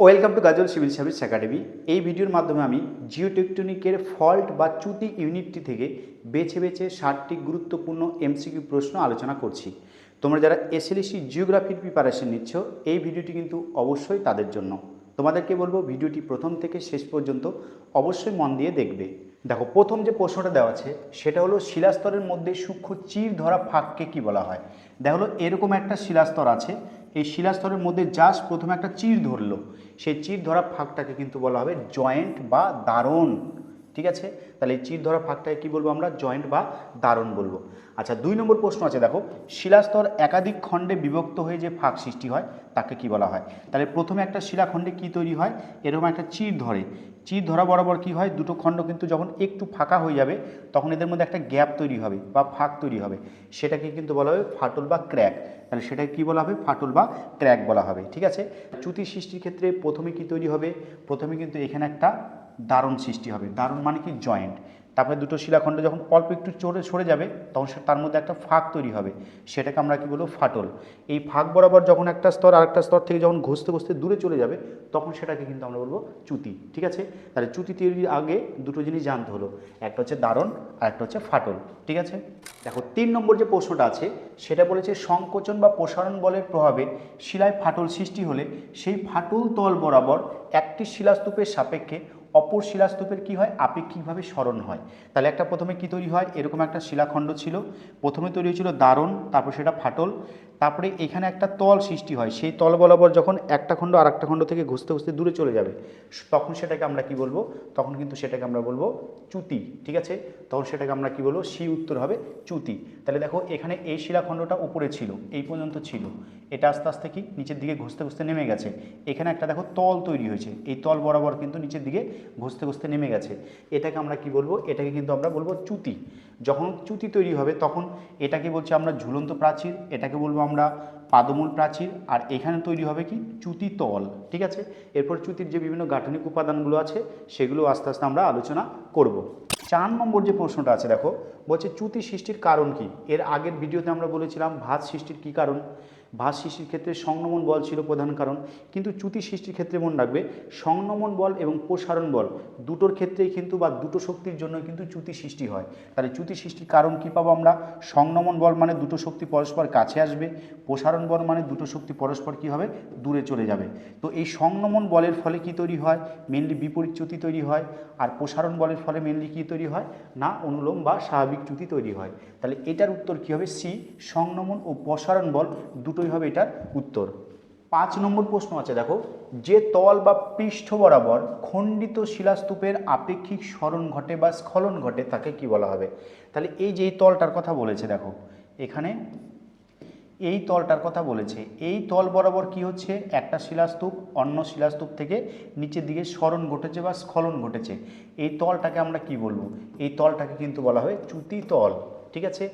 Welcome to Gajol civil service academy. এই ভিডিওর মাধ্যমে আমি জিওটেকটনিকের ফল্ট বা চ্যুতি ইউনিটটি থেকে বেছে বেছে ষাটটি গুরুত্বপূর্ণ এমসিকিউ প্রশ্ন আলোচনা করছি। তোমরা যারা এসএলএসি জিওগ্রাফির প্রিপারেশন নিচ্ছ, এই ভিডিওটি কিন্তু অবশ্যই তাদের জন্য। তোমাদেরকে বলব, ভিডিওটি প্রথম থেকে শেষ পর্যন্ত অবশ্যই মন দিয়ে দেখবে। দেখো, প্রথম যে প্রশ্নটা দেওয়া আছে, সেটা হলো, শিলাস্তরের মধ্যে সূক্ষ্ম চির ধরা ফাঁককে কি বলা হয়? দেখা হলো এরকম একটা শিলাস্তর আছে এই শিলাস্তরের মধ্যে জাস্ট প্রথমে একটা চির ধরলো। সেই চির ধরা ফাঁকটাকে কিন্তু বলা হবে জয়েন্ট বা দারণ। ঠিক আছে? তাহলে এই চির ধরা ফাঁকটাকে কি বলব আমরা? জয়েন্ট বা দারণ বলব। আচ্ছা দুই নম্বর প্রশ্ন আছে, দেখো। শিলাস্তর একাধিক খণ্ডে বিভক্ত হয়ে যে ফাঁক সৃষ্টি হয়, তাকে কি বলা হয়? তাহলে প্রথমে একটা শিলাখণ্ডে কি তৈরি হয়? এরকম একটা চির ধরে। চির ধরা বরাবর কি হয়? দুটো খণ্ড কিন্তু যখন একটু ফাঁকা হয়ে যাবে, তখন এদের মধ্যে একটা গ্যাপ তৈরি হবে বা ফাঁক তৈরি হবে। সেটাকে কিন্তু বলা হবে ফাটল বা ক্র্যাক। তাহলে সেটাকে কী বলা হবে? ফাটল বা ক্র্যাক বলা হবে, ঠিক আছে? চ্যুতি সৃষ্টির ক্ষেত্রে প্রথমে কি তৈরি হবে? প্রথমে কিন্তু এখানে একটা দারুণ সৃষ্টি হবে। দারুণ মানে কি? জয়েন্ট। তারপরে দুটো শিলাখণ্ড যখন অল্প একটু চড়ে, সরে যাবে, তখন তার মধ্যে একটা ফাঁক তৈরি হবে। সেটাকে আমরা কি বলব? ফাটল। এই ফাঁক বরাবর যখন একটা স্তর, আরেকটা স্তর থেকে যখন ঘষতে ঘষতে দূরে চলে যাবে, তখন সেটাকে কিন্তু আমরা বলব চ্যুতি। ঠিক আছে? তাহলে চ্যুতি তৈরির আগে দুটো জিনিস জানতে হলো। একটা হচ্ছে দারণ, আর একটা হচ্ছে ফাটল। ঠিক আছে? দেখো, তিন নম্বর যে প্রশ্নটা আছে, সেটা বলেছে সংকোচন বা প্রসারণ বলের প্রভাবে শিলায় ফাটল সৃষ্টি হলে সেই ফাটল তল বরাবর একটি শিলাস্তূপের সাপেক্ষে অপর শিলাস্তূপের কি হয়? আপেক্ষিকভাবে স্মরণ হয়। তাহলে একটা প্রথমে কি তৈরি হয়? এরকম একটা শিলাখণ্ড ছিল। প্রথমে তৈরি হয়েছিল দারণ, তারপর সেটা ফাটল। তারপরে এখানে একটা তল সৃষ্টি হয়। সেই তল বরাবর যখন একটা খণ্ড আর একটা খণ্ড থেকে ঘুষতে ঘুষতে দূরে চলে যাবে, তখন সেটাকে আমরা কি বলব? তখন কিন্তু সেটাকে আমরা বলব চ্যুতি, ঠিক আছে? তখন সেটাকে আমরা কি বলব? সি উত্তর হবে চ্যুতি। তাহলে দেখো, এখানে এই শিলাখণ্ডটা উপরে ছিল, এই পর্যন্ত ছিল। এটা আস্তে আস্তে কি? নিচের দিকে ঘুষতে ঘুষতে নেমে গেছে। এখানে একটা দেখো তল তৈরি হয়েছে। এই তল বরাবর কিন্তু নিচের দিকে ঘুষতে ঘুষতে নেমে গেছে। এটাকে আমরা কি বলব? এটাকে কিন্তু আমরা বলব চ্যুতি যখন চুতি তৈরি হবে, তখন এটাকে বলছি আমরা ঝুলন্ত প্রাচীর, এটাকে বলব আমরা পাদমূল প্রাচীর, আর এখানে তৈরি হবে কি? চুতি তল, ঠিক আছে? এরপর চুতির যে বিভিন্ন গাঠনিক উপাদানগুলো আছে, সেগুলো আস্তে আস্তে আমরা আলোচনা করব। চার নম্বর যে প্রশ্নটা আছে, দেখো বলছে চ্যুতি সৃষ্টির কারণ কি? এর আগের ভিডিওতে আমরা বলেছিলাম ভাত সৃষ্টির কি কারণ? ভাত সৃষ্টির ক্ষেত্রে সংনমন বল ছিল প্রধান কারণ। কিন্তু চ্যুতি সৃষ্টির ক্ষেত্রে মনে রাখবে সংনমন বল এবং প্রসারণ বল দুটোর ক্ষেত্রেই কিন্তু বা দুটো শক্তির জন্য কিন্তু চ্যুতি সৃষ্টি হয়। তাহলে চ্যুতি সৃষ্টির কারণ কী পাবো আমরা? সংনমন বল মানে দুটো শক্তি পরস্পর কাছে আসবে, প্রসারণ বল মানে দুটো শক্তি পরস্পর কী হবে? দূরে চলে যাবে। তো এই সংনমন বলের ফলে কি তৈরি হয়? মেনলি বিপরীত চ্যুতি তৈরি হয়। আর প্রসারণ বলের ফলে মেনলি কী তৈরি হয়? না, অনুলোম বা স্বাভাবিক চ্যুতি তৈরি হয়। তাহলে এটার উত্তর কী হবে? সি সংনমন ও প্রসারণ বল দুটোই হবে এটার উত্তর। পাঁচ নম্বর প্রশ্ন আছে, দেখো। যে তল বা পৃষ্ঠ বরাবর খণ্ডিত শিলাস্তূপের আপেক্ষিক স্মরণ ঘটে বা স্খলন ঘটে, তাকে কি বলা হবে? তাহলে এই যে তলটার কথা বলেছে, দেখো। এখানে এই তলটার কথা বলেছে। এই তল বরাবর কি হচ্ছে? একটা শিলাস্তূপ, অন্য শিলাস্তূপ থেকে নিচের দিকে স্মরণ ঘটেছে বা স্খলন ঘটেছে। এই তলটাকে আমরা কি বলব? এই তলটাকে কিন্তু বলা হয় চ্যুতি তল, ঠিক আছে?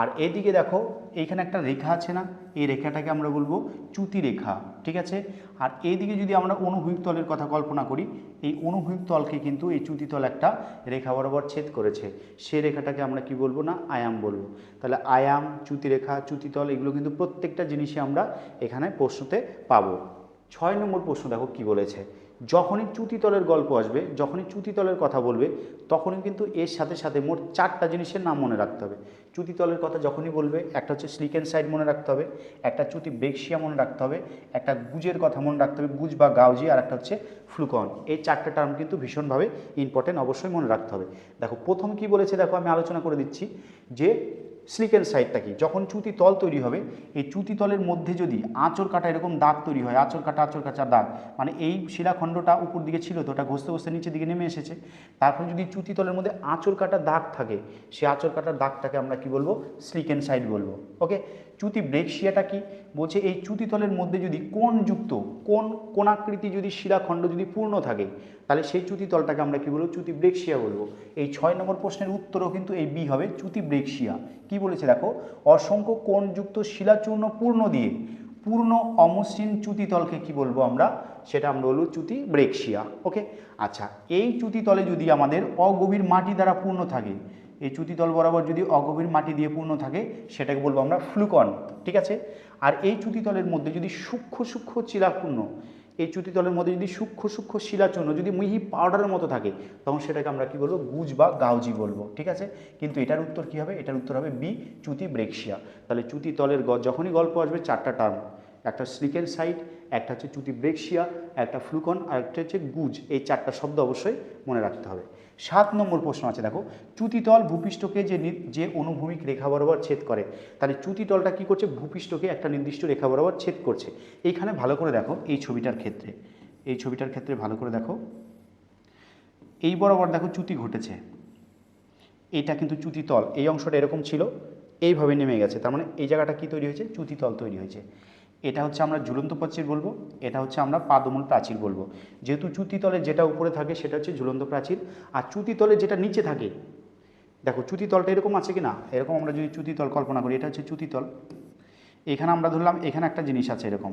আর এদিকে দেখো, এইখানে একটা রেখা আছে না? এই রেখাটাকে আমরা বলব চ্যুতি রেখা, ঠিক আছে? আর এইদিকে যদি আমরা অনুভূমিক তলের কথা কল্পনা করি, এই অনুভূমিক তলকে কিন্তু এই চ্যুতি তল একটা রেখা বরাবর ছেদ করেছে। সে রেখাটাকে আমরা কি বলব না? আয়াম বলব। তাহলে আয়াম, চ্যুতি রেখা চ্যুতিতল এগুলো কিন্তু প্রত্যেকটা জিনিসই আমরা এখানে প্রশ্নতে পাবো। ছয় নম্বর প্রশ্ন দেখো কি বলেছে? যখনই চ্যুতিতলের গল্প আসবে, যখনই চ্যুতিতলের কথা বলবে, তখনই কিন্তু এর সাথে সাথে মোট চারটা জিনিসের নাম মনে রাখতে হবে। চ্যুতিতলের কথা যখনই বলবে, একটা হচ্ছে স্লিকেন সাইড মনে রাখতে হবে, একটা চ্যুতি বেক্সিয়া মনে রাখতে হবে, একটা গুজের কথা মনে রাখতে হবে, গুজ বা গাউজি, আর একটা হচ্ছে ফ্লুকন এই চারটে টার্ম কিন্তু ভীষণভাবে ইম্পর্টেন্ট অবশ্যই মনে রাখতে হবে। দেখো, প্রথম কি বলেছে দেখো, আমি আলোচনা করে দিচ্ছি যে স্লিকেন সাইডটা কি? যখন চুতি তল তৈরি হবে, এই চুতি তলের মধ্যে যদি আঁচড় কাটা এরকম দাগ তৈরি হয়, আঁচড় কাটা আঁচড় কাটা দাগ মানে এই শিলাখণ্ডটা উপর দিকে ছিল তো ওটা ঘষতে ঘষতে নিচের দিকে নেমে এসেছে। তারপরে যদি চুতি তলের মধ্যে আঁচড় কাটা দাগ থাকে সেই আঁচড় কাটার দাগটাকে আমরা কি বলব? স্লিকেন সাইড বলব। ওকে চ্যুতি ব্রেকশিয়াটা কি? বলছে এই চ্যুতি তলের মধ্যে যদি কোন যুক্ত কোন কোণাকৃতি যদি শিলাখণ্ড যদি পূর্ণ থাকে, তাহলে সেই চ্যুতি তলটাকে আমরা কি বলব? চ্যুতি ব্রেকশিয়া বলব। এই ছয় নম্বর প্রশ্নের উত্তরও কিন্তু এই বি হবে, চ্যুতি ব্রেকশিয়া কি বলেছে দেখো? অসংখ্য কোণযুক্ত শিলাচূর্ণ পূর্ণ দিয়ে পূর্ণ অমসৃণ চ্যুতিতলকে কি বলব আমরা? সেটা আমরা বলব চ্যুতি ব্রেকশিয়া ওকে আচ্ছা এই চ্যুতিতলে যদি আমাদের অগভীর মাটি দ্বারা পূর্ণ থাকে এই চ্যুতিতল বরাবর যদি অগভীর মাটি দিয়ে পূর্ণ থাকে, সেটাকে বলব আমরা ফ্লুকন, ঠিক আছে? আর এই চ্যুতিতলের মধ্যে যদি সূক্ষ্ম সূক্ষ্ম চিলাপূর্ণ এই চ্যুতিতলের মধ্যে যদি সূক্ষ্ম সূক্ষ্ম শিলাচূর্ণ, যদি মিহি পাউডারের মতো থাকে, তখন সেটাকে আমরা কি বলব? গুজ বা গাউজি বলব, ঠিক আছে? কিন্তু এটার উত্তর কি হবে? এটার উত্তর হবে বি, চ্যুতি ব্রেক্সিয়া তাহলে চ্যুতিতলের যখনই গল্প আসবে, চারটা টার্ম। একটা স্লিকেন সাইট, একটা হচ্ছে চ্যুতি ব্রেক্সিয়া একটা ফ্লুকন, আর একটা হচ্ছে গুজ। এই চারটা শব্দ অবশ্যই মনে রাখতে হবে। সাত নম্বর প্রশ্ন আছে, দেখো। চ্যুতিতল ভূপৃষ্ঠকে যে যে অনুভূমিক রেখা বরাবর ছেদ করে, তাহলে চ্যুতিতলটা কি করছে? ভূপৃষ্ঠকে একটা নির্দিষ্ট রেখা বরাবর ছেদ করছে। এইখানে ভালো করে দেখো এই ছবিটার ক্ষেত্রে। এই ছবিটার ক্ষেত্রে ভালো করে দেখো। এই বরাবর দেখো চ্যুতি ঘটেছে। এটা কিন্তু চ্যুতিতল। এই অংশটা এরকম ছিল। এইভাবে নেমে গেছে। তার মানে এই জায়গাটা কি তৈরি হয়েছে? চ্যুতিতল তৈরি হয়েছে। এটা হচ্ছে আমরা ঝুলন্ত প্রাচীর বলব, এটা হচ্ছে আমরা পাদমূল প্রাচীর বলব। যেহেতু চ্যুতিতলে যেটা উপরে থাকে সেটা হচ্ছে ঝুলন্ত প্রাচীর, আর চ্যুতিতলে যেটা নিচে থাকে, দেখো চ্যুতিতলটা এরকম আছে কি না এরকম আমরা যদি চ্যুতিতল কল্পনা করি, এটা হচ্ছে চ্যুতিতল এখানে আমরা ধরলাম, এখানে একটা জিনিস আছে এরকম।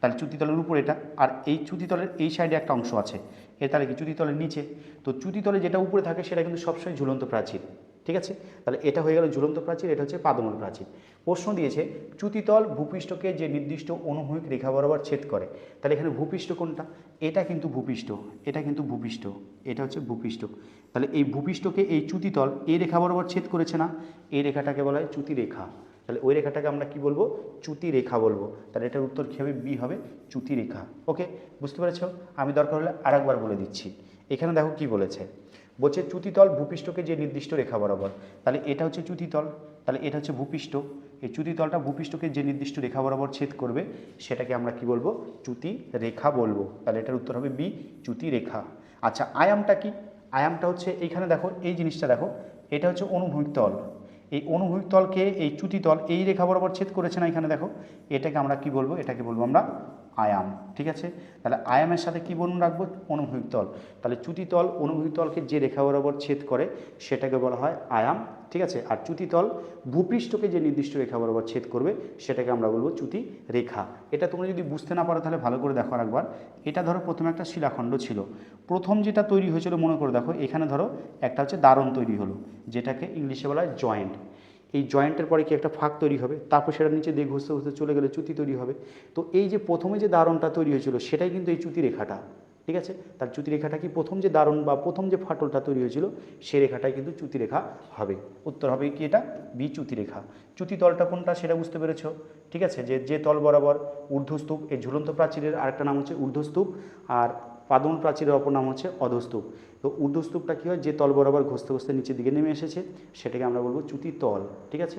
তাহলে চ্যুতিতলের উপর এটা, আর এই চ্যুতিতলের এই সাইডে একটা অংশ আছে। এ তাহলে কি? চ্যুতিতলের নিচে। তো চ্যুতিতলে যেটা উপরে থাকে সেটা কিন্তু সবসময় ঝুলন্ত প্রাচীর। ঠিক আছে? তাহলে এটা হয়ে গেল ঝুলন্ত প্রাচীর, এটা হচ্ছে পাদমূল প্রাচীর। প্রশ্ন দিয়েছে চ্যুতিতল ভূপৃষ্ঠকে যে নির্দিষ্ট অনুভূমিক রেখা বরাবর ছেদ করে, তাহলে এখানে ভূপৃষ্ঠ কোনটা? এটা কিন্তু ভূপৃষ্ঠ, এটা কিন্তু ভূপৃষ্ঠ, এটা হচ্ছে ভূপৃষ্ঠ। তাহলে এই ভূপৃষ্ঠকে এই চ্যুতিতল এই রেখা বরাবর ছেদ করেছে না? এই রেখাটাকে বলা হয় চ্যুতি রেখা তাহলে ওই রেখাটাকে আমরা কি বলব? চ্যুতি রেখা বলব। তাহলে এটার উত্তর কী হবে বি হবে চ্যুতি রেখা ওকে? বুঝতে পেরেছ? আমি দরকার হলে আরেকবার বলে দিচ্ছি। এখানে দেখো কি বলেছে। বলছে চ্যুতিতল ভূপৃষ্ঠকে যে নির্দিষ্ট রেখা বরাবর। তাহলে এটা হচ্ছে চ্যুতিতল। তাহলে এটা হচ্ছে ভূপৃষ্ঠ। এই চ্যুতিতলটা ভূপৃষ্ঠকে যে নির্দিষ্ট রেখা বরাবর ছেদ করবে, সেটাকে আমরা কি বলব? চ্যুতি রেখা বলব। তাহলে এটার উত্তর হবে বি, চ্যুতি রেখা। আচ্ছা আয়ামটা কি? আয়ামটা হচ্ছে এইখানে দেখো, এই জিনিসটা দেখো, এটা হচ্ছে অনুভূমিক তল। এই অনুভূমিক তলকে এই চ্যুতিতল এই রেখা বরাবর ছেদ করেছে না এখানে দেখো, এটাকে আমরা কি বলব? এটাকে বলব আমরা আয়াম, ঠিক আছে? তাহলে আয়ামের সাথে কি বলুন রাখব? অনুভূমিক তল। তাহলে চ্যুতিতল অনুভূমিক তলকে যে রেখা বরাবর ছেদ করে, সেটাকে বলা হয় আয়াম, ঠিক আছে? আর চ্যুতিতল ভূপৃষ্ঠকে যে নির্দিষ্ট রেখা বরাবর ছেদ করবে, সেটাকে আমরা বলব চ্যুতি রেখা। এটা তোমরা যদি বুঝতে না পারো, তাহলে ভালো করে দেখো একবার। এটা ধরো প্রথমে একটা শিলাখণ্ড ছিল। প্রথম যেটা তৈরি হয়েছিল, মনে করে দেখো, এখানে ধরো একটা হচ্ছে দারণ তৈরি হলো, যেটাকে ইংলিশে বলা হয় জয়েন্ট। এই জয়েন্টের পরে কি একটা ফাঁক তৈরি হবে? তারপর সেটা নিচে দিয়ে ঘুষতে ঘুষতে চলে গেলে চ্যুতি তৈরি হবে। তো এই যে প্রথমে যে দারণটা তৈরি হয়েছিল, সেটাই কিন্তু এই চ্যুতি রেখাটা, ঠিক আছে? তার চ্যুতি রেখাটা কি প্রথম যে দারণ বা প্রথম যে ফাটলটা তৈরি হয়েছিল, সে রেখাটাই কিন্তু চ্যুতি রেখা হবে। উত্তর হবে কি এটা? বি চ্যুতি রেখা। চ্যুতি তলটা কোনটা সেটা বুঝতে পেরেছ, ঠিক আছে? যে যে তল বরাবর ঊর্ধ্বস্তূপ, এই ঝুলন্ত প্রাচীরের আরেকটা নাম হচ্ছে ঊর্ধ্বস্তূপ, আর পাদমন প্রাচীরের অপর নাম হচ্ছে অধস্তূপ। তো ঊর্ধ্বস্তূপটা কী হয়? যে তল বরাবর ঘষতে ঘষতে নিচের দিকে নেমে এসেছে, সেটাকে আমরা বলব চ্যুতি তল, ঠিক আছে?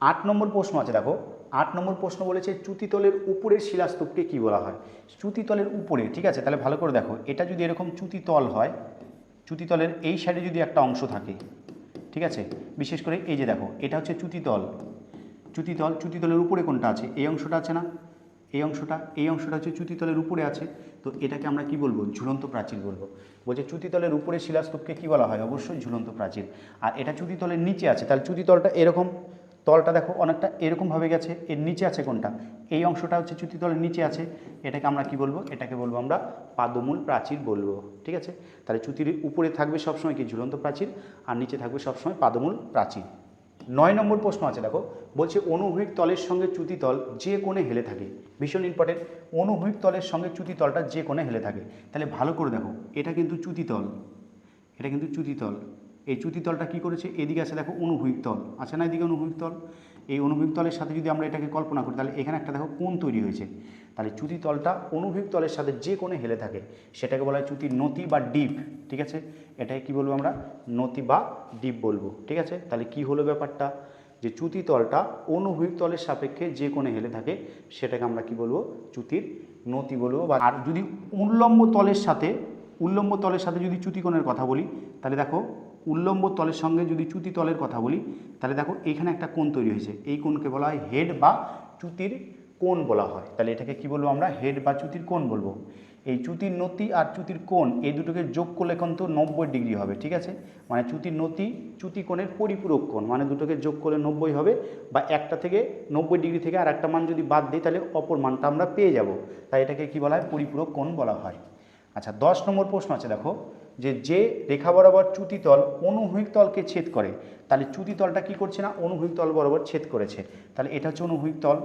আট নম্বর প্রশ্ন আছে, দেখো। আট নম্বর প্রশ্ন বলেছে চ্যুতিতলের উপরের শিলাস্তূপকে কি বলা হয়? চ্যুতিতলের উপরে, ঠিক আছে? তাহলে ভালো করে দেখো। এটা যদি এরকম চ্যুতিতল হয় চ্যুতিতলের এই সাইডে যদি একটা অংশ থাকে, ঠিক আছে? বিশেষ করে এই যে দেখো, এটা হচ্ছে চ্যুতিতল চ্যুতিতল চ্যুতিতলের উপরে কোনটা আছে? এই অংশটা আছে না? এই অংশটা এই অংশটা হচ্ছে চ্যুতিতলের উপরে আছে, তো এটাকে আমরা কি বলব? ঝুলন্ত প্রাচীর বলব। বলছে চ্যুতিতলের উপরে শিলাস্তূপকে কি বলা হয়? অবশ্যই ঝুলন্ত প্রাচীর। আর এটা চ্যুতিতলের নিচে আছে, তাহলে চ্যুতিতলটা এরকম, তলটা দেখো অনেকটা এরকমভাবে গেছে, এর নিচে আছে কোনটা? এই অংশটা হচ্ছে চ্যুতিতলের নিচে আছে, এটাকে আমরা কি বলব? এটাকে বলব আমরা পাদমূল প্রাচীর বলব, ঠিক আছে? তাহলে চ্যুতির উপরে থাকবে সবসময় কি? ঝুলন্ত প্রাচীর, আর নিচে থাকবে সবসময় পাদমূল প্রাচীর। নয় নম্বর প্রশ্ন আছে, দেখো। বলছে, অনুভূমিক তলের সঙ্গে চ্যুতি তল যে কোণে হেলে থাকে। ভীষণ ইম্পর্টেন্ট অনুভূমিক তলের সঙ্গে চ্যুতি তলটা যে কোণে হেলে থাকে। তাহলে ভালো করে দেখো, এটা কিন্তু চ্যুতি তল। এটা কিন্তু চ্যুতি তল। এই চ্যুতি তলটা কী করেছে? এদিকে আছে, দেখো, অনুভূমিক তল। আছে না এদিকে অনুভূমিক তল? এই অনুভূমিক তলের সাথে যদি আমরা এটাকে কল্পনা করি, তাহলে এখানে একটা দেখো কোণ তৈরি হয়েছে। তাহলে চুতি চ্যুতিতলটা অনুভূমিক তলের সাথে যে কোণে হেলে থাকে, সেটাকে বলা হয় চ্যুতির নতি বা ডিপ, ঠিক আছে? এটাকে কি বলব আমরা? নতি বা ডিপ বলব, ঠিক আছে? তাহলে কি হলো ব্যাপারটা? যে চ্যুতি তলটা অনুভূমিক তলের সাপেক্ষে যে কোণে হেলে থাকে, সেটাকে আমরা কি বলব? চ্যুতির নতি বলব বা আর যদি উল্লম্ব তলের সাথে, উল্লম্ব তলের সাথে যদি চ্যুতিকোণের কথা বলি, তাহলে দেখো উল্লম্ব তলের সঙ্গে যদি চ্যুতি তলের কথা বলি, তাহলে দেখো এখানে একটা কোণ তৈরি হয়েছে। এই কোণকে বলা হয় হেড বা চ্যুতির কোণ বলা হয়। তাহলে এটাকে কি বলব আমরা? হেড বা চ্যুতির কোণ বলব। এই চ্যুতির নতি আর চ্যুতির কোণ, এই দুটোকে যোগ করলে কিন্তু নব্বই ডিগ্রি হবে, ঠিক আছে? মানে চ্যুতির নতি চ্যুতি কোণের পরিপূরক কোণ মানে দুটোকে যোগ করলে নব্বই হবে বা একটা থেকে নব্বই ডিগ্রি থেকে আর একটা মান যদি বাদ দিই, তাহলে অপর মানটা আমরা পেয়ে যাব। তাই এটাকে কি বলা হয়? পরিপূরক কোণ বলা হয়। আচ্ছা দশ নম্বর প্রশ্ন আছে, দেখো। যে যে রেখা বরাবর চ্যুতিতল অনুভূমিক তলকে ছেদ করে, তাহলে চ্যুতিতলটা কি করছে না? অনুভূমিক তল বরাবর ছেদ করেছে। তাহলে এটা হচ্ছে অনুভূমিক তল,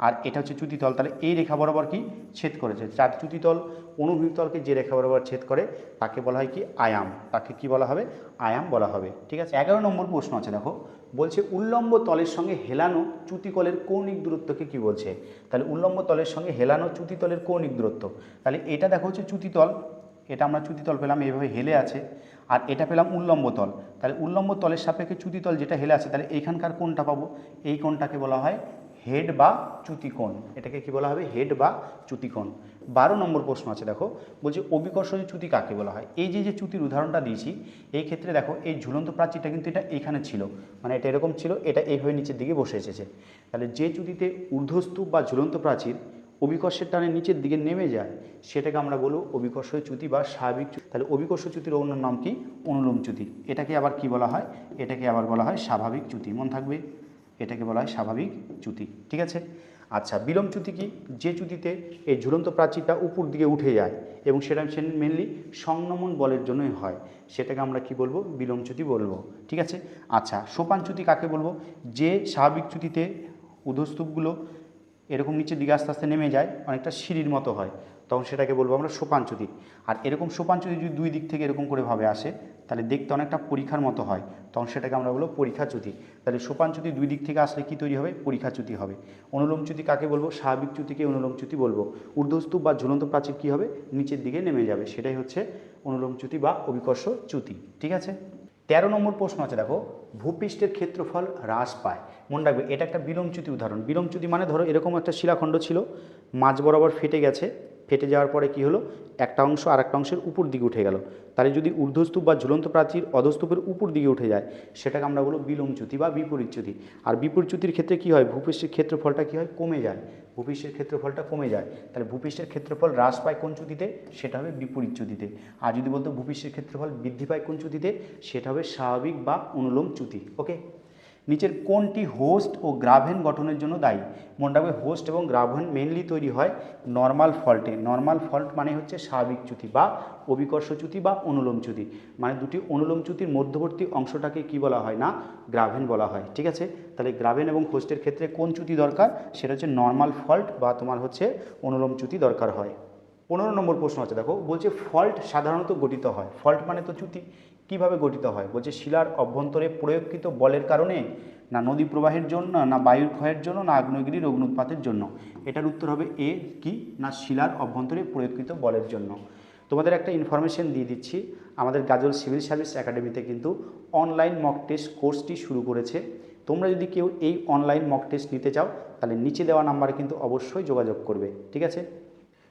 আর এটা হচ্ছে চ্যুতিতল তাহলে এই রেখা বরাবর কি? ছেদ করেছে। যার চ্যুতিতল অনুভূমিক তলকে যে রেখা বরাবর ছেদ করে, তাকে বলা হয় কি? আয়াম। তাকে কি বলা হবে? আয়াম বলা হবে। ঠিক আছে? এগারো নম্বর প্রশ্ন আছে, দেখো। বলছে, উল্লম্ব তলের সঙ্গে হেলানো চ্যুতিকলের কৌণিক দূরত্বকে কি বলছে? তাহলে উল্লম্ব তলের সঙ্গে হেলানো চ্যুতিতলের কৌণিক দূরত্ব। তাহলে এটা দেখো হচ্ছে চ্যুতিতল এটা আমরা চ্যুতিতল পেলাম, এইভাবে হেলে আছে। আর এটা পেলাম উল্লম্ব তল। তাহলে উল্লম্ব তলের সাপেক্ষে চ্যুতিতল যেটা হেলে আছে, তাহলে এইখানকার কোণটা পাবো। এই কোণটাকে বলা হয় হেড বা চ্যুতিকোণ। এটাকে কি বলা হবে? হেড বা চ্যুতিকোণ। বারো নম্বর প্রশ্ন আছে, দেখো। বলছে অবিকর্ষজ চ্যুতি কাকে বলা হয়? এই যে যে চ্যুতির উদাহরণটা দিয়েছি, এই ক্ষেত্রে দেখো, এই ঝুলন্ত প্রাচীরটা কিন্তু এটা এখানে ছিল। মানে এটা এরকম ছিল, এটা এইভাবে নিচের দিকে বসে এসেছে। তাহলে যে চ্যুতিতে ঊর্ধ্বস্তূপ বা ঝুলন্ত প্রাচীর অভিকর্ষের টানে নিচের দিকে নেমে যায়, সেটাকে আমরা বলব অভিকর্ষ চ্যুতি বা স্বাভাবিক। তাহলে অভিকর্ষ চ্যুতির অন্য নাম কি? অনুলোম চ্যুতি। এটাকে আবার কি বলা হয়? এটাকে আবার বলা হয় স্বাভাবিক চ্যুতি। মন থাকবে? এটাকে বলা হয় স্বাভাবিক চ্যুতি। ঠিক আছে? আচ্ছা বিলম চ্যুতি কি? যে চ্যুতিতে এই ঝুলন্ত প্রাচীরটা উপর দিকে উঠে যায় এবং সেটা মেনলি সংনমন বলের জন্যই হয়। সেটাকে আমরা কি বলব? বিলম চ্যুতি বলব। ঠিক আছে? আচ্ছা সোপান চ্যুতি কাকে বলব? যে স্বাভাবিক চ্যুতিতে উধস্তূপগুলো এরকম নিচের দিকে আস্তে আস্তে নেমে যায়, অনেকটা সিঁড়ির মতো হয়। তখন সেটাকে বলব আমরা সোপানচ্যুতি আর এরকম সোপানচ্যুতি যদি দুই দিক থেকে এরকম করে ভাবে আসে, তাহলে দেখতে অনেকটা পরীক্ষার মতো হয়। তখন সেটাকে আমরা বলব পরীক্ষাচ্যুতি তাহলে সোপানচ্যুতি দুই দিক থেকে আসলে কি তৈরি হবে? পরীক্ষাচ্যুতি হবে। অনুলোমচ্যুতি কাকে বলব? স্বাভাবিক চ্যুতিকে অনুলোমচ্যুতি বলব। ঊর্ধ্বস্তূপ বা ঝুলন্ত প্রাচীর কী হবে? নিচের দিকে নেমে যাবে। সেটাই হচ্ছে অনুলোমচ্যুতি বা অভিকর্ষ চ্যুতি ঠিক আছে? তেরো নম্বর প্রশ্ন আছে, দেখো। ভূপৃষ্ঠের ক্ষেত্রফল হ্রাস পায়। মনে রাখবে, এটা একটা বিলমচ্যুতি উদাহরণ। বিলমচ্যুতি মানে ধরো এরকম একটা শিলাখণ্ড ছিল, মাঝ বরাবর ফেটে গেছে, ফেটে যাওয়ার পরে কি হলো? একটা অংশ আর একটা অংশের উপর দিকে উঠে গেল। তাহলে যদি ঊর্ধ্বস্তূপ বা ঝুলন্ত প্রাচীর অধস্তূপের উপর দিকে উঠে যায়, সেটাকে আমরা বলব বিলমচ্যুতি বা বিপরীতচ্যুতি। আর বিপরীতচ্যুতির ক্ষেত্রে কি হয়? ভূপৃষ্ঠের ক্ষেত্রফলটা কি হয়? কমে যায়। ভূপৃষ্ঠের ক্ষেত্রফলটা কমে যায়। তাহলে ভূপৃষ্ঠের ক্ষেত্রফল হ্রাস পায় কোন চ্যুতিতে? সেটা হবে বিপরীত চ্যুতিতে আর যদি বলতো ভূপৃষ্ঠের ক্ষেত্রফল বৃদ্ধি পায় কোন চ্যুতিতে? সেটা হবে স্বাভাবিক বা অনুলোম চ্যুতি। ওকে নিচের কোনটি হোস্ট ও গ্রাভেন গঠনের জন্য দায়ী? মনে রাখবে হোস্ট এবং গ্রাভেন মেনলি তৈরি হয় নর্মাল ফল্টে নর্মাল ফল্ট মানে হচ্ছে স্বাভাবিক চ্যুতি বা অবিকর্ষ চ্যুতি বা অনুলোম চ্যুতি। মানে দুটি অনুলোম চ্যুতির মধ্যবর্তী অংশটাকে কি বলা হয় না? গ্রাভেন বলা হয়। ঠিক আছে? তাহলে গ্রাভেন এবং হোস্টের ক্ষেত্রে কোন চ্যুতি দরকার? সেটা হচ্ছে নর্মাল ফল্ট বা তোমার হচ্ছে অনুলোম চ্যুতি দরকার হয়। পনেরো নম্বর প্রশ্ন আছে, দেখো। বলছে ফল্ট সাধারণত গঠিত হয়। ফল্ট মানে তো চ্যুতি। কীভাবে গঠিত হয়? বলছে, শিলার অভ্যন্তরে প্রয়োগকৃত বলের কারণে না নদী প্রবাহের জন্য, না বায়ুর ক্ষয়ের জন্য, না আগ্নেয়গিরির অগ্নুৎপাতের জন্য। এটার উত্তর হবে এ, কি? না শিলার অভ্যন্তরে প্রয়োগকৃত বলের জন্য। তোমাদের একটা ইনফরমেশন দিয়ে দিচ্ছি। আমাদের গাজল সিভিল সার্ভিস একাডেমিতে কিন্তু অনলাইন মক টেস্ট কোর্সটি শুরু করেছে। তোমরা যদি কেউ এই অনলাইন মক টেস্ট নিতে চাও, তাহলে নিচে দেওয়া নাম্বারে কিন্তু অবশ্যই যোগাযোগ করবে। ঠিক আছে?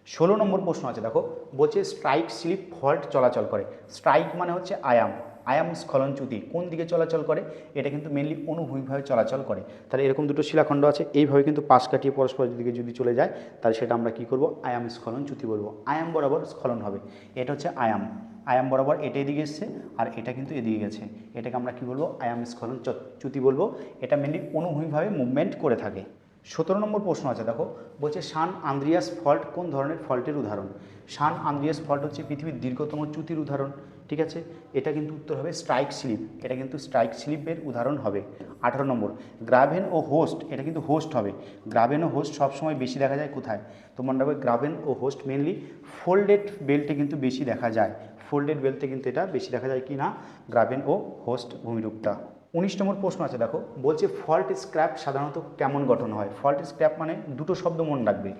ষোলো নম্বর প্রশ্ন আছে, দেখো, বলছে স্ট্রাইক স্লিপ ফল্ট চলাচল করে। স্ট্রাইক মানে হচ্ছে আয়াম আয়াম স্খলনচ্যুতি কোন দিকে চলাচল করে? এটা কিন্তু মেনলি অনুভূমিকভাবে চলাচল করে। তাহলে এরকম দুটো শিলাখণ্ড আছে, এইভাবে কিন্তু পাশ কাটিয়ে পরস্পর দিকে যদি চলে যায়, তাহলে সেটা আমরা কি করব? আয়াম স্খলনচ্যুতি বলব। আয়াম বরাবর স্খলন হবে। এটা হচ্ছে আয়াম। আয়াম বরাবর এটা এদিকে এসছে আর এটা কিন্তু এদিকে গেছে। এটাকে আমরা কি বলব? আয়াম স্খলন চ্যুতি বলব। এটা মেনলি অনুভূমিকভাবে মুভমেন্ট করে থাকে। সতেরো নম্বর প্রশ্ন আছে, দেখো। বলছে, সান আন্দ্রিয়াস ফল্ট কোন ধরনের ফল্টের উদাহরণ? সান আন্দ্রিয়াস ফল্ট হচ্ছে পৃথিবীর দীর্ঘতম চ্যুতির উদাহরণ, ঠিক আছে? এটা কিন্তু উত্তর হবে স্ট্রাইক স্লিপ। এটা কিন্তু স্ট্রাইক স্লিপের উদাহরণ হবে। আঠারো নম্বর, গ্রাভেন ও হোস্ট, এটা কিন্তু হোস্ট হবে। গ্রাভেন ও হোস্ট সবসময় বেশি দেখা যায় কোথায়? তো মনে রাখবে, গ্রাভেন ও হোস্ট মেনলি ফোল্ডেড বেল্টে কিন্তু বেশি দেখা যায়। ফোল্ডেড বেল্টে কিন্তু এটা বেশি দেখা যায় কি না গ্রাভেন ও হোস্ট ভূমিরূপটা। উনিশ নম্বর প্রশ্ন আছে, দেখো। বলছে ফল্ট স্ক্র্যাপ সাধারণত কেমন গঠন হয়? ফল্ট স্ক্র্যাপ মানে দুটো শব্দ মনে রাখবে।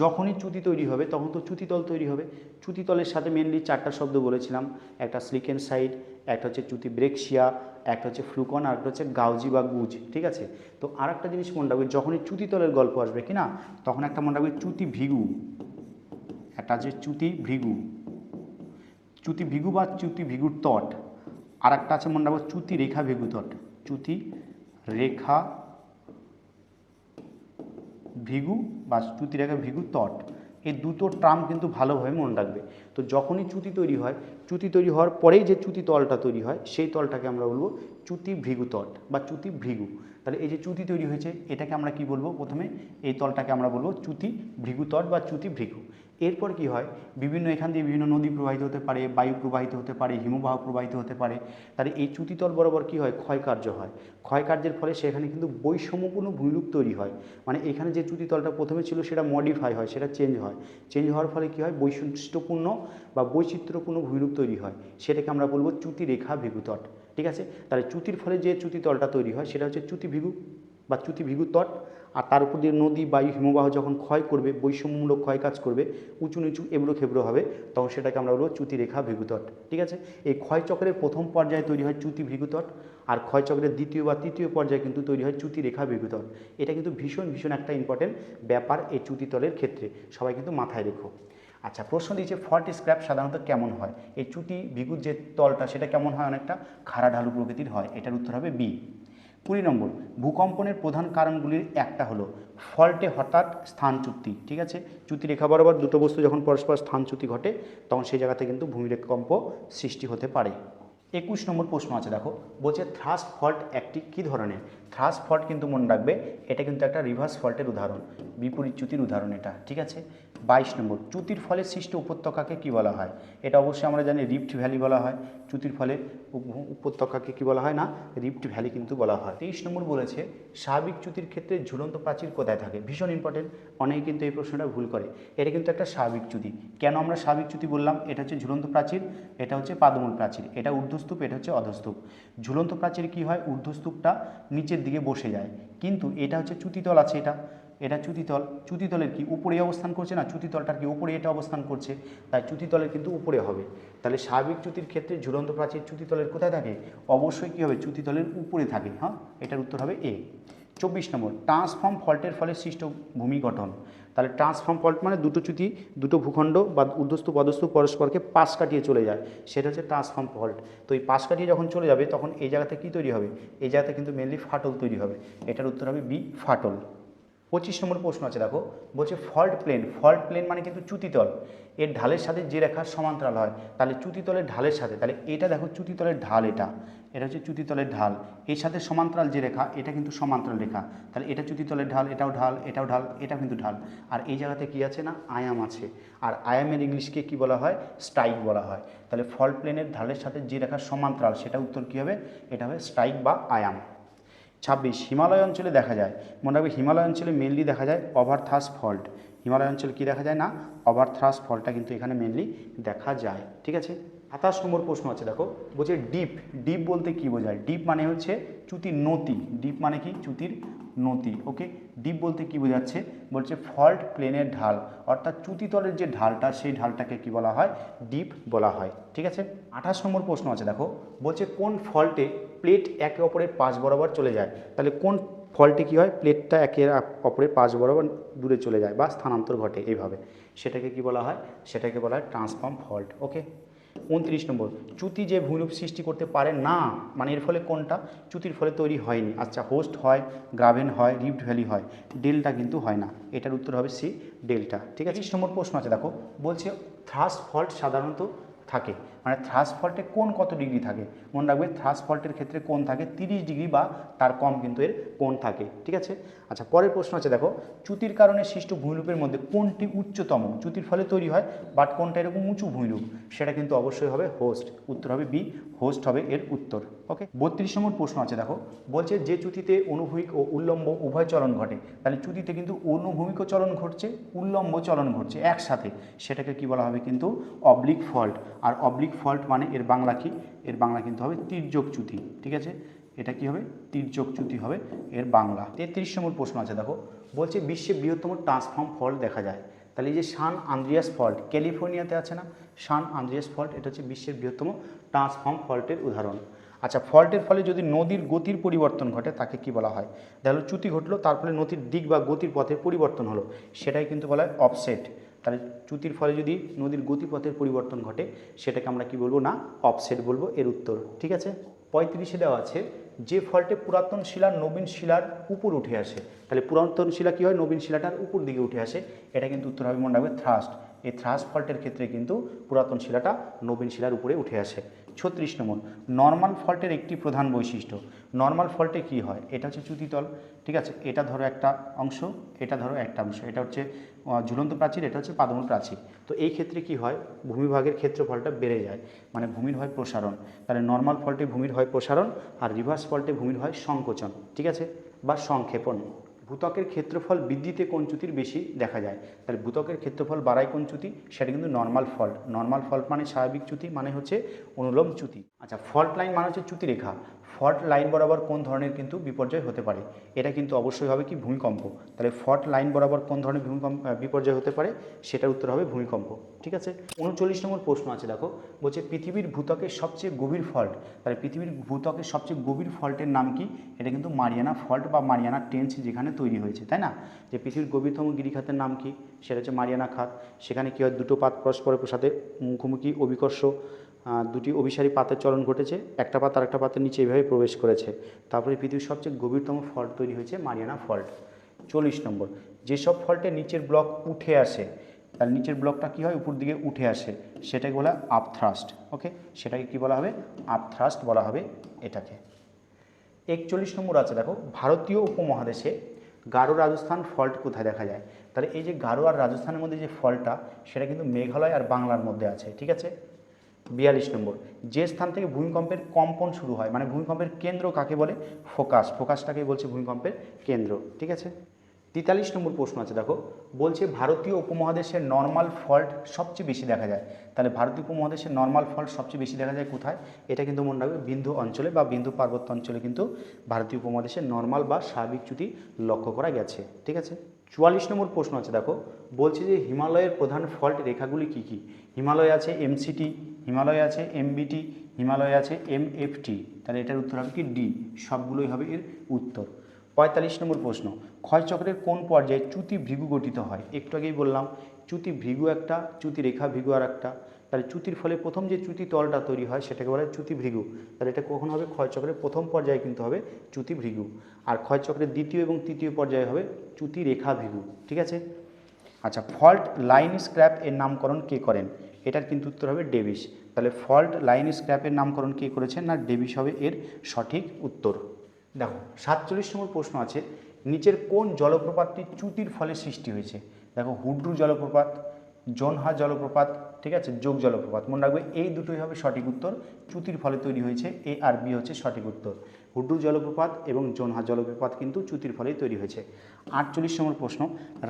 যখনই চ্যুতি তৈরি হবে, তখন তো চ্যুতিতল তৈরি হবে। চ্যুতিতলের সাথে মেনলি চারটা শব্দ বলেছিলাম। একটা স্লিকেন সাইড একটা হচ্ছে চ্যুতি ব্রেকশিয়া, একটা হচ্ছে ফ্লুকন আর একটা হচ্ছে গাউজি বা গুজ, ঠিক আছে? তো আর একটা জিনিস মনে রাখবে, যখনই চ্যুতিতলের গল্প আসবে, কি না? তখন একটা মনে রাখবে চ্যুতি ভিগু। একটা আছে চ্যুতি ভৃগু। চ্যুতি ভিগু বা চ্যুতি ভিগুর তট। আর একটা আছে, মনে রাখব, চ্যুতি রেখা ভিগু তট চ্যুতি রেখা ভিগু বা চ্যুতি রেখা ভিগু তট। এই দুটো ট্রাম কিন্তু ভালোভাবে মনে রাখবে। তো যখনই চ্যুতি তৈরি হয়, চ্যুতি তৈরি হওয়ার পরেই যে চ্যুতি তলটা তৈরি হয়, সেই তলটাকে আমরা বলব চ্যুতি ভৃগু তট বা চ্যুতি ভৃগু। তাহলে এই যে চ্যুতি তৈরি হয়েছে, এটাকে আমরা কি বলব? প্রথমে এই তলটাকে আমরা বলব চ্যুতি ভৃগু তট বা চ্যুতি ভৃগু। এরপর কি হয়? বিভিন্ন এখান দিয়ে বিভিন্ন নদী প্রবাহিত হতে পারে, বায়ু প্রবাহিত হতে পারে, হিমবাহ প্রবাহিত হতে পারে। তাহলে এই চ্যুতিতল বরাবর কি হয়? ক্ষয়কার্য হয়। ক্ষয়কার্যের ফলে সেখানে কিন্তু বৈষম্যপূর্ণ ভূমিরূপ তৈরি হয়। মানে এখানে যে চ্যুতিতলটা প্রথমে ছিল সেটা মডিফাই হয়, সেটা চেঞ্জ হয়। চেঞ্জ হওয়ার ফলে কি হয়? বৈশিষ্ট্যপূর্ণ বা বৈচিত্র্যপূর্ণ ভূমিরূপ তৈরি হয়। সেটাকে আমরা বলব চ্যুতিরেখা ভিগুতট। ঠিক আছে? তাহলে চ্যুতির ফলে যে চ্যুতিতলটা তৈরি হয়, সেটা হচ্ছে চ্যুতিভিগু বা চ্যুতিভিগু তট আর তার উপর দিয়ে নদী, বায়ু, হিমবাহ যখন ক্ষয় করবে, বৈষম্যমূলক ক্ষয় কাজ করবে, উঁচু নিচু এবড়ো খেবড়ো হবে, তখন সেটাকে আমরা বলব চ্যুতি রেখা ভিগুতট ঠিক আছে? এই ক্ষয়চক্রের প্রথম পর্যায়ে তৈরি হয় চ্যুতি ভিগুতট আর ক্ষয়চক্রের দ্বিতীয় বা তৃতীয় পর্যায়ে কিন্তু তৈরি হয় চ্যুতি রেখা ভিগুতট এটা কিন্তু ভীষণ ভীষণ একটা ইম্পর্টেন্ট ব্যাপার এই চ্যুতিতলের ক্ষেত্রে। সবাই কিন্তু মাথায় রেখো। আচ্ছা প্রশ্ন দিয়েছে ফল্ট স্ক্র্যাপ সাধারণত কেমন হয়? এই চ্যুতি ভিগুর যে তলটা, সেটা কেমন হয় অনেকটা? খাড়া ঢালু প্রকৃতির হয়। এটার উত্তর হবে বি কুড়ি নম্বর, ভূকম্পনের প্রধান কারণগুলির একটা হলো ফল্টে হঠাৎ স্থান চুক্তি, ঠিক আছে? চুক্তি রেখা বরাবর দুটো বস্তু যখন পরস্পর স্থান স্থানচ্যুতি ঘটে, তখন সেই জায়গাতে কিন্তু ভূমিরেকম্প সৃষ্টি হতে পারে। একুশ নম্বর প্রশ্ন আছে, দেখো, বলছে থ্রাস্ট ফল্ট একটি কী ধরনের? থ্রাস্ট ফল্ট কিন্তু মনে রাখবে, এটা কিন্তু একটা রিভার্স ফল্টের উদাহরণ, বিপরীত চ্যুতির উদাহরণ এটা, ঠিক আছে? বাইশ নম্বর, চ্যুতির ফলে সৃষ্ট উপত্যকাকে কি বলা হয়? এটা অবশ্যই আমরা জানি রিফ্ট ভ্যালি বলা হয়, চ্যুতির ফলে উপত্যকাকে কি বলা হয় না? রিফ্ট ভ্যালি কিন্তু বলা হয়। তেইশ নম্বর বলেছে, স্বাভাবিক চ্যুতির ক্ষেত্রে ঝুলন্ত প্রাচীর কোথায় থাকে? ভীষণ ইম্পর্টেন্ট অনেকে কিন্তু এই প্রশ্নটা ভুল করে। এটা কিন্তু একটা স্বাভাবিক চ্যুতি। কেন আমরা স্বাভাবিক চ্যুতি বললাম? এটা হচ্ছে ঝুলন্ত প্রাচীর, এটা হচ্ছে পাদমূল প্রাচীর, এটা ঊর্ধ্বস্তূপ, এটা হচ্ছে অধস্তূপ। ঝুলন্ত প্রাচীর কি হয়? ঊর্ধ্বস্তূপটা নিচের দিকে বসে যায়। কিন্তু এটা হচ্ছে চ্যুতিতল আছে এটা। এটা চ্যুতিতল চ্যুতিতলের কি উপরে অবস্থান করছে না চ্যুতিতলটার কি উপরে এটা অবস্থান করছে? তাই চ্যুতিতলের কিন্তু উপরে হবে। তাহলে স্বাভাবিক চ্যুতির ক্ষেত্রে ঝুলন্ত প্রাচীর চ্যুতিতলের কোথায় থাকে? অবশ্যই কী হবে? চ্যুতিতলের উপরে থাকে হ্যাঁ? এটার উত্তর হবে এ চব্বিশ নম্বর। ট্রান্সফর্ম ফল্টের ফলে সৃষ্ট ভূমি গঠন। তাহলে ট্রান্সফর্ম ফল্ট মানে দুটো চ্যুতি, দুটো ভূখণ্ড বা উর্ধ্বস্ত পদস্থ পরস্পরকে পাশ কাটিয়ে চলে যায়। সেটা হচ্ছে ট্রান্সফর্ম ফল্ট তো এই পাশ কাটিয়ে যখন চলে যাবে, তখন এই জায়গাতে কী তৈরি হবে? এই জায়গাতে কিন্তু মেনলি ফাটল তৈরি হবে। এটার উত্তর হবে বি ফাটল। পঁচিশ নম্বর প্রশ্ন আছে, দেখো। বলছে ফল্ট প্লেন ফল্ট প্লেন মানে কিন্তু চ্যুতিতল এর ঢালের সাথে যে রেখা সমান্তরাল হয়, তাহলে চ্যুতিতলের ঢালের সাথে, তাহলে এটা দেখো চ্যুতিতলের ঢাল এটা। এটা হচ্ছে চ্যুতিতলের ঢাল। এর সাথে সমান্তরাল যে রেখা, এটা কিন্তু সমান্তরাল রেখা। তাহলে এটা চ্যুতিতলের ঢাল, এটাও ঢাল এটাও ঢাল, এটাও কিন্তু ঢাল। আর এই জায়গাতে কি আছে না? আয়াম আছে। আর আয়ামের ইংলিশকে কি বলা হয়? স্ট্রাইক বলা হয়। তাহলে ফল্ট প্লেনের ঢালের সাথে যে রেখা সমান্তরাল, সেটা উত্তর কী হবে? এটা হবে স্ট্রাইক বা আয়াম। ছাব্বিশ। হিমালয় অঞ্চলে দেখা যায়, মনে রাখবে হিমালয় অঞ্চলে মেনলি দেখা যায় ওভারথাস ফল্ট হিমালয় অঞ্চলে কী দেখা যায় না? ওভারথ্রাস ফলটা কিন্তু এখানে মেনলি দেখা যায়। ঠিক আছে? সাতাশ নম্বর প্রশ্ন আছে, দেখো। বলছে ডিপ ডিপ বলতে কি বোঝায়? ডিপ মানে হচ্ছে চ্যুতির নতি। ডিপ মানে কি? চ্যুতির নতি। ওকে ডিপ বলতে কি বোঝাচ্ছে? বলছে ফল্ট প্লেনের ঢাল। অর্থাৎ চ্যুতিতলের যে ঢালটা, সেই ঢালটাকে কি বলা হয়? ডিপ বলা হয়। ঠিক আছে? আঠাশ নম্বর প্রশ্ন আছে, দেখো। বলছে কোন ফল্টে প্লেট একে অপরের পাশ বরাবর চলে যায়। তাহলে কোন ফলটি কী হয়? প্লেটটা একে অপরের পাশ বরাবর দূরে চলে যায় বা স্থানান্তর ঘটে এইভাবে। সেটাকে কি বলা হয়? সেটাকে বলা হয় ট্রান্সফর্ম ফল্ট ওকে উনত্রিশ নম্বর, চ্যুতি যে ভূমিরূপ সৃষ্টি করতে পারে না মানে এর ফলে কোনটা? চ্যুতির ফলে তৈরি হয়নি। আচ্ছা হোস্ট হয় গ্রাভেন হয় রিফ্ট ভ্যালি হয় ডেলটা কিন্তু হয় না। এটার উত্তর হবে সি ডেলটা ঠিক আছে? নম্বর প্রশ্ন আছে, দেখো। বলছে থ্রাস্ট ফল্ট সাধারণত থাকে। মানে থ্রাস ফল্টে কোন কত ডিগ্রি থাকে? মনে রাখবে থ্রাস ফল্টের ক্ষেত্রে কোন থাকে তিরিশ ডিগ্রি বা তার কম কিন্তু এর কোন থাকে, ঠিক আছে? আচ্ছা পরের প্রশ্ন আছে, দেখো, চ্যুতির কারণে সৃষ্ট ভূমিরূপের মধ্যে কোনটি উচ্চতম। চ্যুতির ফলে তৈরি হয় বাট কোনটা এরকম উঁচু ভূমিরূপ। সেটা কিন্তু অবশ্যই হবে হোস্ট উত্তর হবে বি হোস্ট হবে এর উত্তর ওকে বত্রিশ নম্বর প্রশ্ন আছে, দেখো, বলছে যে চ্যুতিতে অনুভূমিক ও উল্লম্ব উভয় চলন ঘটে, তাহলে চ্যুতিতে কিন্তু অনুভূমিকও চলন ঘটছে, উল্লম্ব চলন ঘটছে একসাথে। সেটাকে কি বলা হবে কিন্তু? অবলিক ফল্ট আর অবলিক ফল্ট মানে এর বাংলা কি? এর বাংলা কিন্তু হবে তির্যক চ্যুতি, ঠিক আছে? এটা কি হবে? তির্যক চ্যুতি হবে এর বাংলা। তেত্রিশ নম্বর প্রশ্ন আছে, দেখো। বলছে, বিশ্বের বৃহত্তম ট্রান্সফর্ম ফল্ট দেখা যায়। তাহলে এই যে সান আন্দ্রিয়াস ফল্ট, ক্যালিফোর্নিয়াতে আছে না? সান আন্দ্রিয়াস ফল্ট, এটা হচ্ছে বিশ্বের বৃহত্তম ট্রান্সফর্ম ফল্টের উদাহরণ। আচ্ছা ফল্টের ফলে যদি নদীর গতির পরিবর্তন ঘটে, তাকে কি বলা হয়? দেখো চ্যুতি ঘটলো, তার ফলে নদীর দিক বা গতির পথের পরিবর্তন হলো। সেটাই কিন্তু বলা হয় অফসেট। তাহলে চ্যুতির ফলে যদি নদীর গতিপথের পরিবর্তন ঘটে, সেটাকে আমরা কি বলব না অফসেট বলব, এর উত্তর। ঠিক আছে? পঁয়ত্রিশে দেওয়া আছে, যে ফলটে পুরাতন শিলার নবীন শিলার উপর উঠে আসে, তাহলে পুরাতন শিলা কী হয়? নবীন শিলাটার উপর দিকে উঠে আসে। এটা কিন্তু উত্তর হবে মনে রাখবে থ্রাস্ট এই থ্রাস্ট ফল্টের ক্ষেত্রে কিন্তু পুরাতন শিলাটা নবীন শিলার উপরে উঠে আসে। ছত্রিশ নম্বর, নর্মাল ফল্টের একটি প্রধান বৈশিষ্ট্য নর্মাল ফল্টে কি হয়? এটা হচ্ছে চ্যুতিতল ঠিক আছে? এটা ধরো একটা অংশ, এটা ধরো একটা অংশ। এটা হচ্ছে ঝুলন্ত প্রাচীর, এটা হচ্ছে পাদমূল প্রাচীর। তো এই ক্ষেত্রে কি হয়? ভূমিভাগের ক্ষেত্রফলটা বেড়ে যায় মানে ভূমির হয় প্রসারণ। তাহলে নর্মাল ফল্টে ভূমির হয় প্রসারণ, আর রিভার্স ফল্টে ভূমির হয় সংকোচন, ঠিক আছে? বা সংক্ষেপণ। ভূতকের ক্ষেত্রফল বৃদ্ধিতে কোন চ্যুতির বেশি দেখা যায়? তাহলে ভূতকের ক্ষেত্রফল বাড়ায় কোন চ্যুতি? সেটা কিন্তু নর্মাল ফল্ট নর্মাল ফল্ট মানে স্বাভাবিক চ্যুতি মানে হচ্ছে অনুলোম চ্যুতি। আচ্ছা ফল্ট লাইন মানে হচ্ছে চ্যুতি রেখা ফল্ট লাইন বরাবর কোন ধরনের কিন্তু বিপর্যয় হতে পারে? এটা কিন্তু অবশ্যই হবে কি ভূমিকম্প। তাহলে ফল্ট লাইন বরাবর কোন ধরনের ভূমিকম্প বিপর্যয় হতে পারে? সেটার উত্তর হবে ভূমিকম্প। ঠিক আছে? উনচল্লিশ নম্বর প্রশ্ন আছে, দেখো। বলছে পৃথিবীর ভূতকের সবচেয়ে গভীর ফল্ট তাহলে পৃথিবীর ভূতকের সবচেয়ে গভীর ফল্টের নাম কি? এটা কিন্তু মারিয়ানা ফল্ট বা মারিয়ানা টেন্স যেখানে তৈরি হয়েছে, তাই না? যে পৃথিবীর গভীরতম গিরিখাতের নাম কি? সেটা হচ্ছে মারিয়ানা খাত। সেখানে কি হয়? দুটো পাত পরস্পরের সাথে মুখোমুখি অভিকর্ষ। দুটি অভিসারী পাতের চলন ঘটেছে, একটা পাত আর একটা পাতের নিচে এইভাবে প্রবেশ করেছে। তারপরে পৃথিবীর সবচেয়ে গভীরতম ফল্ট তৈরি হয়েছে মারিয়ানা ফল্ট, চল্লিশ নম্বর। যেসব ফল্টে নিচের ব্লক উঠে আসে, তার নিচের ব্লকটা কী হয়? উপর দিকে উঠে আসে। সেটাকে বলা আপথ্রাস্ট ওকে? সেটাকে কি বলা হবে? আপথ্রাস্ট বলা হবে এটাকে। একচল্লিশ নম্বর আছে, দেখো, ভারতীয় উপমহাদেশে গারো রাজস্থান ফল্ট কোথায় দেখা যায়? তাহলে এই যে গারো আর রাজস্থানের মধ্যে যে ফল্টটা, সেটা কিন্তু মেঘালয় আর বাংলার মধ্যে আছে, ঠিক আছে? বিয়াল্লিশ নম্বর। যে স্থান থেকে ভূমিকম্পের কম্পন শুরু হয় মানে ভূমিকম্পের কেন্দ্র কাকে বলে? ফোকাস। ফোকাসটাকে বলছে ভূমিকম্পের কেন্দ্র। ঠিক আছে? তেতাল্লিশ নম্বর প্রশ্ন আছে, দেখো। বলছে ভারতীয় উপমহাদেশের নর্মাল ফল্ট সবচেয়ে বেশি দেখা যায়। তাহলে ভারতীয় উপমহাদেশের নর্মাল ফল্ট সবচেয়ে বেশি দেখা যায় কোথায়? এটা কিন্তু মনে রাখবে বিন্দু অঞ্চলে বা বিন্দু পার্বত্য অঞ্চলে কিন্তু ভারতীয় উপমহাদেশের নর্মাল বা স্বাভাবিক চ্যুতি লক্ষ্য করা গেছে। ঠিক আছে? চুয়াল্লিশ নম্বর প্রশ্ন আছে, দেখো। বলছে যে হিমালয়ের প্রধান ফল্ট রেখাগুলি কি কি? হিমালয় আছে এমসিটি হিমালয় আছে এমবিটি হিমালয় আছে এমএফটি তাহলে এটার উত্তর হবে কি? ডি সবগুলোই হবে এর উত্তর। পঁয়তাল্লিশ নম্বর প্রশ্ন ক্ষয়চক্রের কোন পর্যায়ে চ্যুতি ভৃগু গঠিত হয়? একটু আগেই বললাম, চ্যুতি ভৃগু একটা, চ্যুতি রেখা ভৃগু আর একটা। তাহলে চ্যুতির ফলে প্রথম যে চ্যুতি তলটা তৈরি হয়, সেটাকে বলা হয় চ্যুতি ভৃগু। তাহলে এটা কখন হবে? ক্ষয়চক্রের প্রথম পর্যায়ে কিন্তু হবে চ্যুতি ভৃগু। আর ক্ষয়চক্রের দ্বিতীয় এবং তৃতীয় পর্যায়ে হবে চ্যুতি রেখা ভৃগু। ঠিক আছে? আচ্ছা ফল্ট লাইন স্ক্র্যাপ এর নামকরণ কে করেন? এটার কিন্তু উত্তর হবে ডেভিস। তাহলে ফল্ট লাইন স্ক্র্যাপের নামকরণ কে করেছেন না ডেভিস হবে এর সঠিক উত্তর? দেখো, সাতচল্লিশ নম্বর প্রশ্ন আছে, নিচের কোন জলপ্রপাতটি চ্যুতির ফলে সৃষ্টি হয়েছে? দেখো, হুড্রু জলপ্রপাত, জোনহা জলপ্রপাত, ঠিক আছে, যোগ জলপ্রপাত, মনে রাখবে এই দুটোই হবে সঠিক উত্তর চ্যুতির ফলে তৈরি হয়েছে এ আর বি হচ্ছে সঠিক উত্তর। হুড্রু জলপ্রপাত এবং জোনহা জলপ্রপাত কিন্তু চ্যুতির ফলেই তৈরি হয়েছে। আটচল্লিশ নম্বর প্রশ্ন,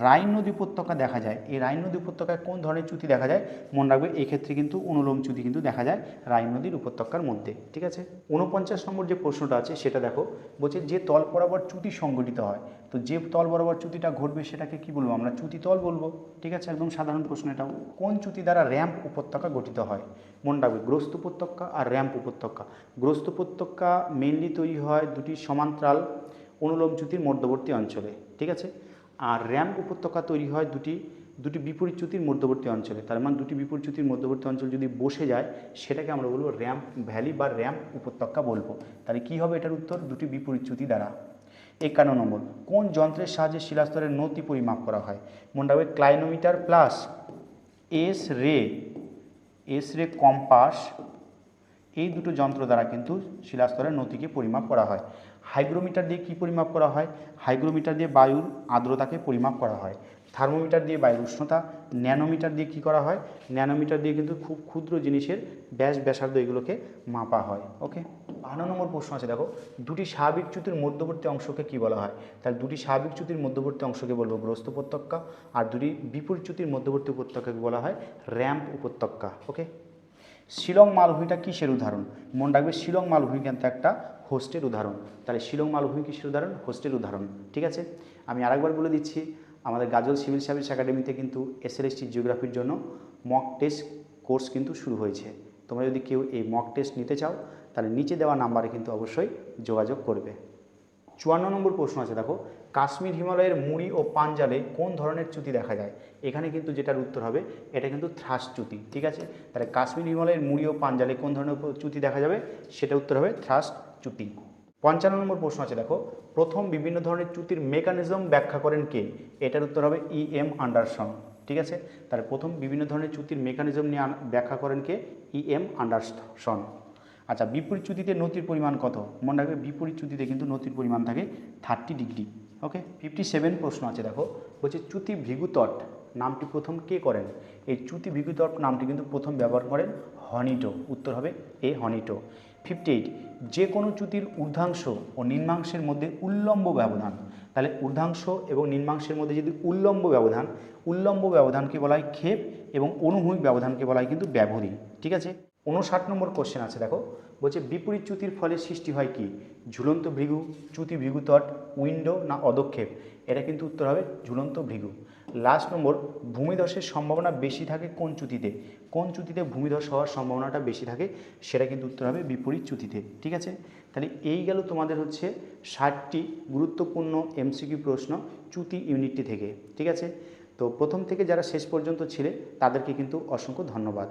রাইন নদী উপত্যকা দেখা যায়? এই রাইন নদী উপত্যকায় কোন ধরনের চ্যুতি দেখা যায়? মনে রাখবে, এই ক্ষেত্রে কিন্তু অনুলোম চ্যুতি কিন্তু দেখা যায় রাইন নদীর উপত্যকার মধ্যে, ঠিক আছে? উনপঞ্চাশ নম্বর যে প্রশ্নটা আছে, সেটা দেখো, বলছে যে তল বরাবর চ্যুতি সংগঠিত হয়, তো যে তল বরাবর চ্যুতিটা ঘটবে সেটাকে কি বলব আমরা? চ্যুতি তল বলব, ঠিক আছে? একদম সাধারণ প্রশ্ন এটাও। কোন চ্যুতি দ্বারা র্যাম্প উপত্যকা গঠিত হয়? মনে রাখবে গ্রস্ত উপত্যকা আর র্যাম্প উপত্যকা। গ্রস্ত উপত্যকা মেনলি তৈরি হয় দুটি সমান্তরাল অনুলোম চ্যুতির মধ্যবর্তী অঞ্চলে, ঠিক আছে? আর র্যাম্প উপত্যকা তৈরি হয় দুটি দুটি বিপরীত চ্যুতির মধ্যবর্তী অঞ্চলে। তার মানে দুটি বিপরীত চ্যুতির মধ্যবর্তী অঞ্চল যদি বসে যায়, সেটাকে আমরা বলব র্যাম্প ভ্যালি বা র্যাম্প উপত্যকা বলব। তাহলে কী হবে এটার উত্তর? দুটি বিপরীত চ্যুতি দ্বারা। একান্ন নম্বর, কোন যন্ত্রের সাহায্যে শিলাস্তরের নতি পরিমাপ করা হয়? মনে রাখবে ক্লাইনোমিটার প্লাস এস রে এস রে কম্পাস এই দুটো যন্ত্র দ্বারা কিন্তু শিলাস্তরের নতিকে পরিমাপ করা হয়। হাইগ্রোমিটার দিয়ে কি পরিমাপ করা হয়? হাইগ্রোমিটার দিয়ে বায়ুর আর্দ্রতাকে পরিমাপ করা হয়। থার্মোমিটার দিয়ে বায়ুর উষ্ণতা, ন্যানোমিটার দিয়ে কি করা হয়? ন্যানোমিটার দিয়ে কিন্তু খুব ক্ষুদ্র জিনিসের ব্যাস ব্যাসার্ধ এগুলোকে মাপা হয়, ওকে? বাহান্ন নম্বর প্রশ্ন আছে, দেখো। দুটি স্বাভাবিক চ্যুতির মধ্যবর্তী অংশকে কি বলা হয়? তাহলে দুটি স্বাভাবিক চ্যুতির মধ্যবর্তী অংশকে বলব গ্রস্ত উপত্যকা, আর দুটি বিপরীত চ্যুতির মধ্যবর্তী উপত্যকাকে বলা হয় র্যাম্প উপত্যকা, ওকে? শিলং মালভূমিটা কিসের উদাহরণ? মনে রাখবে শিলং মালভূমি কিন্তু একটা হোস্টের উদাহরণ। তাহলে শিলং মালভূমি কিসের উদাহরণ? হোস্টের উদাহরণ, ঠিক আছে? আমি আরেকবার বলে দিচ্ছি আমাদের গাজল সিভিল সার্ভিস একাডেমিতে কিন্তু এসএলএসটি জিওগ্রাফির জন্য মক টেস্ট কোর্স কিন্তু শুরু হয়েছে। তোমরা যদি কেউ এই মক টেস্ট নিতে চাও, তাহলে নিচে দেওয়া নাম্বারে কিন্তু অবশ্যই যোগাযোগ করবে। চুয়ান্ন নম্বর প্রশ্ন আছে, দেখো, কাশ্মীর হিমালয়ের মুড়ি ও পাঞ্জালে কোন ধরনের চ্যুতি দেখা যায়? এখানে কিন্তু যেটার উত্তর হবে, এটা কিন্তু থ্রাস চ্যুতি ঠিক আছে? তাহলে কাশ্মীর হিমালয়ের মুড়ি ও পাঞ্জালে কোন ধরনের চ্যুতি দেখা যাবে? সেটা উত্তর হবে থ্রাস চ্যুতি পঞ্চান্ন নম্বর প্রশ্ন আছে, দেখো। প্রথম বিভিন্ন ধরনের চ্যুতির মেকানিজম ব্যাখ্যা করেন কে? এটার উত্তর হবে ই এম আন্ডারসন ঠিক আছে? তাহলে প্রথম বিভিন্ন ধরনের চ্যুতির মেকানিজম নিয়ে ব্যাখ্যা করেন কে? ই এম আন্ডারসন আচ্ছা বিপরীত চ্যুতিতে নতির পরিমাণ কত? মনে রাখবে, বিপরীত চ্যুতিতে কিন্তু নতির পরিমাণ থাকে thirty degree okay fifty seven প্রশ্ন আছে, দেখো। বলছে, চ্যুতি ভৃগুতট নামটি প্রথম কে করেন? এই চ্যুতি ভৃগুতট নামটি কিন্তু প্রথম ব্যবহার করেন হনিটো, উত্তর হবে এ হনিটো। ফিফটি এইট যে কোনো চ্যুতির ঊর্ধ্বাংশ ও নিম্নাংশের মধ্যে উল্লম্ব ব্যবধান। তাহলে ঊর্ধ্বাংশ এবং নিম্নাংশের মধ্যে যদি উল্লম্ব ব্যবধান, উল্লম্ব ব্যবধানকে বলা হয় ক্ষেপ এবং অনুভূমিক ব্যবধানকে বলা হয় কিন্তু ব্যবধি ঠিক আছে? উনষাট নম্বর কোশ্চেন আছে, দেখো। বলছে, বিপরীত চ্যুতির ফলে সৃষ্টি হয় কি? ঝুলন্ত ভৃগু, চ্যুতি ভৃগুতট, উইন্ডো না অদক্ষেপ? এটা কিন্তু উত্তর হবে ঝুলন্ত ভৃগু। লাস্ট নম্বর, ভূমিধসের সম্ভাবনা বেশি থাকে কোন চ্যুতিতে? কোন চ্যুতিতে ভূমিধস হওয়ার সম্ভাবনাটা বেশি থাকে? সেটা কিন্তু উত্তর হবে বিপরীত চ্যুতিতে। ঠিক আছে? তাহলে এই গেল তোমাদের হচ্ছে ষাটটি গুরুত্বপূর্ণ এমসিকিউ প্রশ্ন চ্যুতি ইউনিটটি থেকে। ঠিক আছে? তো প্রথম থেকে যারা শেষ পর্যন্ত ছিলে, তাদেরকে কিন্তু অসংখ্য ধন্যবাদ।